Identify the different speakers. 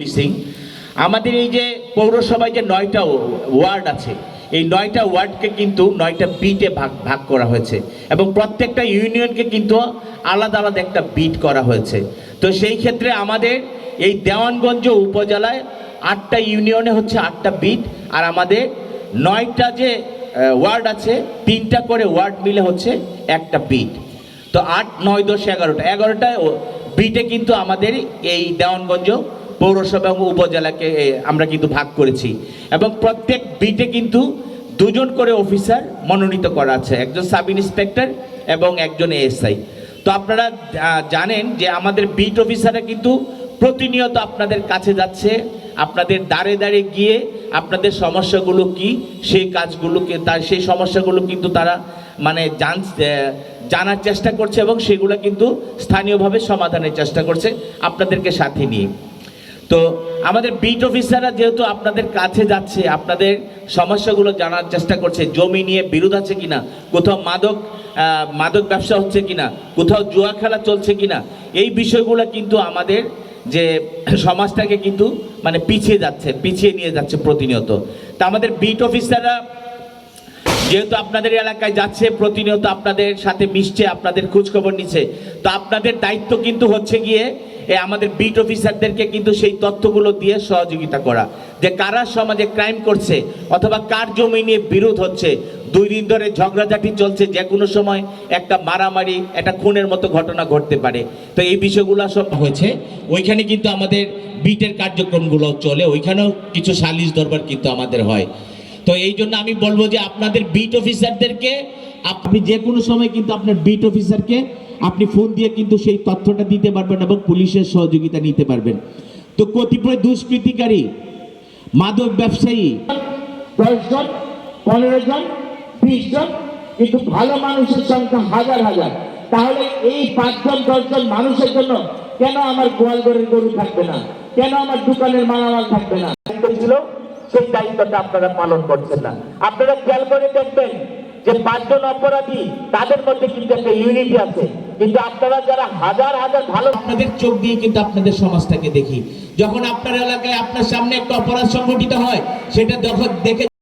Speaker 1: সিং আমাদের এই যে পৌরসভায় যে নয়টা ওয়ার্ড আছে, এই নয়টা ওয়ার্ডকে কিন্তু নয়টা বিটে ভাগ ভাগ করা হয়েছে এবং প্রত্যেকটা ইউনিয়নকে কিন্তু আলাদা আলাদা একটা বিট করা হয়েছে। তো সেই ক্ষেত্রে আমাদের এই দেওয়ানগঞ্জ উপজেলায় আটটা ইউনিয়নে হচ্ছে আটটা বিট আর আমাদের নয়টা যে ওয়ার্ড আছে, তিনটা করে ওয়ার্ড মিলে হচ্ছে একটা বিট। তো আট, নয়, দশ, এগারোটা। এগারোটা বিটে কিন্তু আমাদের এই দেওয়ানগঞ্জ পৌরসভা এবং উপজেলাকে আমরা কিন্তু ভাগ করেছি। এবং প্রত্যেক বিটে কিন্তু দুজন করে অফিসার মনোনীত করা আছে। একজন সাব ইন্সপেক্টর এবং একজন এএসআই। তো আপনারা জানেন যে আমাদের বিট অফিসাররা কিন্তু প্রতিনিয়ত আপনাদের কাছে যাচ্ছে, আপনাদের দাঁড়ে দাঁড়িয়ে গিয়ে আপনাদের সমস্যাগুলো কি, সেই কাজগুলোকে তার সেই সমস্যাগুলো কিন্তু তারা মানে জান জানার চেষ্টা করছে এবং সেগুলো কিন্তু স্থানীয়ভাবে সমাধানের চেষ্টা করছে আপনাদেরকে সাথে নিয়ে। তো আমাদের বিট অফিসাররা যেহেতু আপনাদের কাছে যাচ্ছে, আপনাদের সমস্যাগুলো জানার চেষ্টা করছে, জমি নিয়ে বিরোধ আছে কিনা, কোথাও মাদক মাদক ব্যবসা হচ্ছে কিনা, কোথাও জুয়া খেলা চলছে কিনা, এই বিষয়গুলো কিন্তু আমাদের যে সমাজটাকে কিন্তু মানে পিছিয়ে যাচ্ছে, পিছিয়ে নিয়ে যাচ্ছে প্রতিনিয়ত। তা আমাদের বিট অফিসাররা যেহেতু আপনাদের এলাকায় যাচ্ছে, প্রতিনিয়ত আপনাদের সাথে মিশছে, আপনাদের খোঁজখবর নিচ্ছে, তো আপনাদের দায়িত্ব কিন্তু হচ্ছে গিয়ে আমাদের বিট অফিসারদেরকে কিন্তু সেই তথ্যগুলো দিয়ে সহযোগিতা করা। যে কারা সমাজে ক্রাইম করছে অথবা কার জমি নিয়ে বিরোধ হচ্ছে, দুই দিন ধরে ঝগড়াঝাটি চলছে যে কোনো সময় একটা মারামারি, একটা খুনের মতো ঘটনা ঘটতে পারে। তো এই বিষয়গুলো সব হয়েছে। ওইখানে কিন্তু আমাদের বিটের কার্যক্রমগুলো চলে। ওইখানেও কিছু সালিশ দরবার কিন্তু আমাদের হয়। তো এই জন্য আমি বলব যে আপনাদের বিট অফিসারদেরকে আপনি যে কোনো সময় কিন্তু আপনার বিট অফিসারকে আপনি ফোন দিয়ে কিন্তু সেই তথ্যটা দিতে পারবেন এবং পুলিশের সহযোগিতা নিতে পারবেন। তো কতিপয় দুষ্কৃতিকারী, মাদক ব্যবসায়ী,
Speaker 2: দশ জন, পনেরো জন, বিশ জন, কিন্তু ভালো মানুষের সংখ্যা হাজার হাজার। তাহলে এই পাঁচজন, দশজন মানুষের জন্য কেন আমার গোয়ালঘরের গরু থাকবে না? কেন আমার দোকানের মালামাল থাকবে না? ছিল সেই দায়িত্বটা আপনারা পালন করছেন না। আপনারা খেয়াল করে দেখবেন যে পাঁচজন অপরাধী, তাদের মধ্যে কিন্তু একটা ইউনিটি আছে। কিন্তু আপনারা যারা হাজার হাজার ভালো
Speaker 1: আপনাদের চোখ দিয়ে কিন্তু আপনাদের সমাজটাকে দেখি। যখন আপনার এলাকায় আপনার সামনে একটা অপরাধ সংঘটিত হয়, সেটা যখন দেখে